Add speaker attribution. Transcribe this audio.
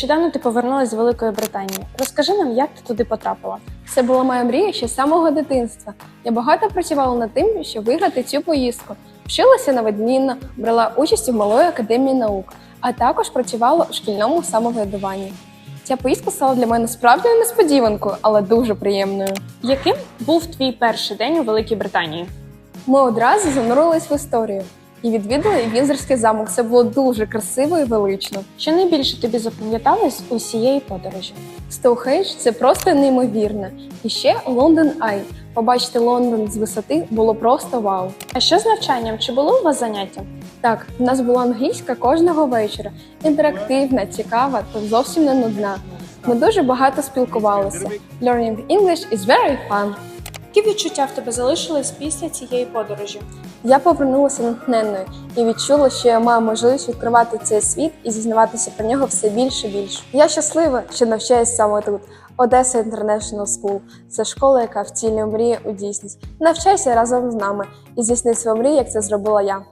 Speaker 1: Нещодавно ти повернулася з Великої Британії. Розкажи нам, як ти туди потрапила.
Speaker 2: Це була моя мрія ще з самого дитинства. Я багато працювала над тим, щоб виграти цю поїздку. Вчилася навідмінно, брала участь у малої академії наук, а також працювала у шкільному самоврядуванні. Ця поїздка стала для мене справжньою несподіванкою, але дуже приємною.
Speaker 1: Яким був твій перший день у Великій Британії?
Speaker 2: Ми одразу занурились в історію і відвідали Вінзорський замок. Це було дуже красиво і велично.
Speaker 1: Що найбільше тобі запам'яталось усієї подорожі?
Speaker 2: Стоухейдж – це просто неймовірно. І ще Лондон Ай. Побачити Лондон з висоти було просто вау.
Speaker 1: А що з навчанням? Чи було у вас заняття?
Speaker 2: Так, в нас була англійська кожного вечора. Інтерактивна, цікава та зовсім не нудна. Ми дуже багато спілкувалися. Learning English is very fun.
Speaker 1: Які відчуття в тебе залишились після цієї подорожі?
Speaker 2: Я повернулася натхненною і відчула, що я маю можливість відкривати цей світ і зізнаватися про нього все більше і більше. Я щаслива, що навчаюсь саме тут. Одеса International School – це школа, яка втілює мрії у дійсність. Навчайся разом з нами і здійсни свою мрії, як це зробила я.